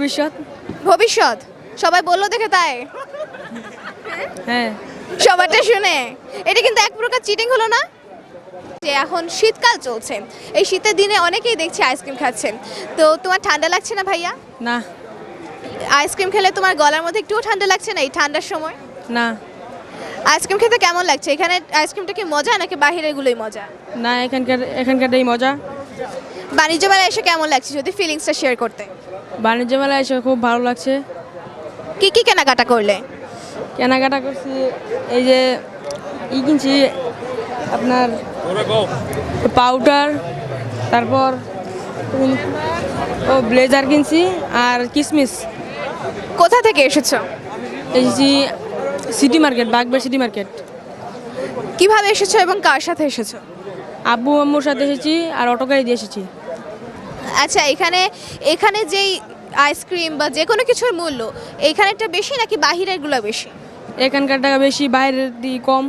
ভবিষ্যৎ? ভবিষ্যৎ। সবাই বলল দেখে তাই? হ্যাঁ। সবারটা শুনে। এটা কিন্তু এক প্রকার চিটিং হলো না? যে এখন শীতকাল চলছে। এই শীতের দিনে অনেকেই দেখছি আইসক্রিম খাচ্ছেন তো তোমার ঠান্ডা লাগছে না ভাইয়া? না। আইসক্রিম খেলে তোমার গলার মধ্যে একটুও ঠান্ডা লাগছে না এই ঠান্ডার সময়? না। আইসক্রিম খেতে কেমন লাগছে? এখানে আইসক্রিমটা কি মজা নাকি বাহিরের গুলোই মজা? না এখানকার এখানকারটাই মজা। বাণিজ্য মেলায় এসে কেমন লাগছে যদি ফিলিংসটা শেয়ার করতে? বাণিজ্য মেলায় এসে খুব ভালো লাগছে। কি কি কেনাকাটা করলে? কেনাকাটা করছি এই যে ই কিনছি আপনার পাউডার তারপর ও ব্লেজার কিনছি আর কিসমিস। কোথা থেকে এসেছ? এসেছি সিটি মার্কেট বাগবার সিটি মার্কেট কীভাবে এসেছ এবং কার সাথে এসেছ? আব্বু আম্মুর সাথে এসেছি আর অটো গাড়ি দিয়ে এসেছি। আচ্ছা এখানে এখানে যেই আইসক্রিম বা যে কোনো কিছুর মূল্য এখানেরটা বেশি নাকি বাহিরেরগুলো বেশি? এখানকার টাকা বেশি বাইরের দিয়ে কম।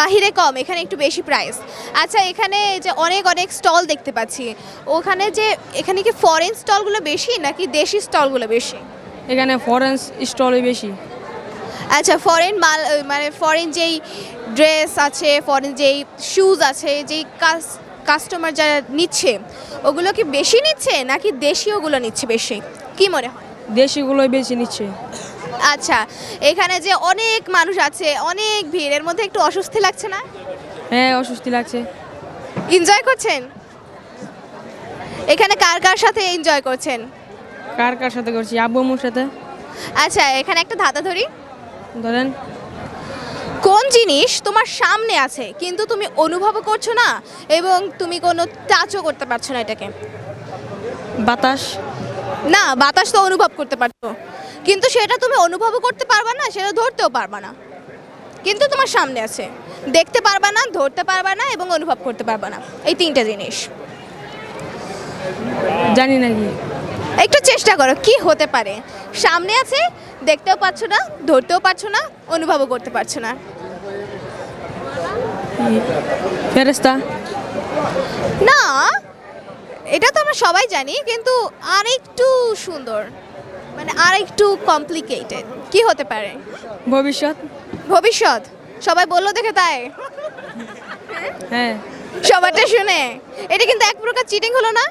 বাহিরে কম এখানে একটু বেশি প্রাইস আচ্ছা এখানে যে অনেক অনেক স্টল দেখতে পাচ্ছি। ওখানে যে এখানে কি ফরেন স্টলগুলো বেশি নাকি দেশি স্টলগুলো বেশি? এখানে ফরেন স্টলই বেশি। আচ্ছা ফরেন মাল মানে ফরেন যেই ড্রেস আছে ফরেন যেই শুজ আছে যেই কাস্টমার যারা নিচ্ছে ওগুলো কি বেশি নিচ্ছে নাকি দেশীয়গুলো নিচ্ছে বেশি? কি মনে হয়? দেশিগুলোই বেশি নিচ্ছে। আচ্ছা এখানে যে অনেক মানুষ আছে অনেক ভিড় এর মধ্যে একটু অস্বস্তি লাগছে না? হ্যাঁ অস্বস্তি লাগছে। এনজয় করছেন? এখানে কার কার সাথে এনজয় করছেন? কার কার সাথে করছি? আব্বু আম্মুর সাথে। আচ্ছা এখানে একটা ধাঁধা ধরি। ধরেন। কোন জিনিস তোমার সামনে আছে কিন্তু তুমি অনুভব করছ না এবং তুমি কোনো টাচও করতে পারছ না এটাকে? বাতাস। না বাতাস তো অনুভব করতে পারছ। কিন্তু সেটা তুমি অনুভবও করতে পারবা না সেটা ধরতেও পারবা না। কিন্তু তোমার সামনে আছে। দেখতে পারবা না ধরতে পারবা না এবং অনুভব করতে পারবা না। এই তিনটা জিনিস। জানি নাকি একটু চেষ্টা করো কি হতে পারে? সামনে আছে দেখতেও পাচ্ছ না ধরতেও পারছ না অনুভবও করতে পারছ না। ফেরেস্তা না এটা তো আমরা সবাই জানি কিন্তু আর একটু সুন্দর মানে আর একটু কমপ্লিকেটেড কি হতে পারে? ভবিষ্যৎ। ভবিষ্যৎ? সবাই বলল দেখে তাই? হ্যাঁ। সবারটা শুনে। এটা কিন্তু এক প্রকার চিটিং হলো না?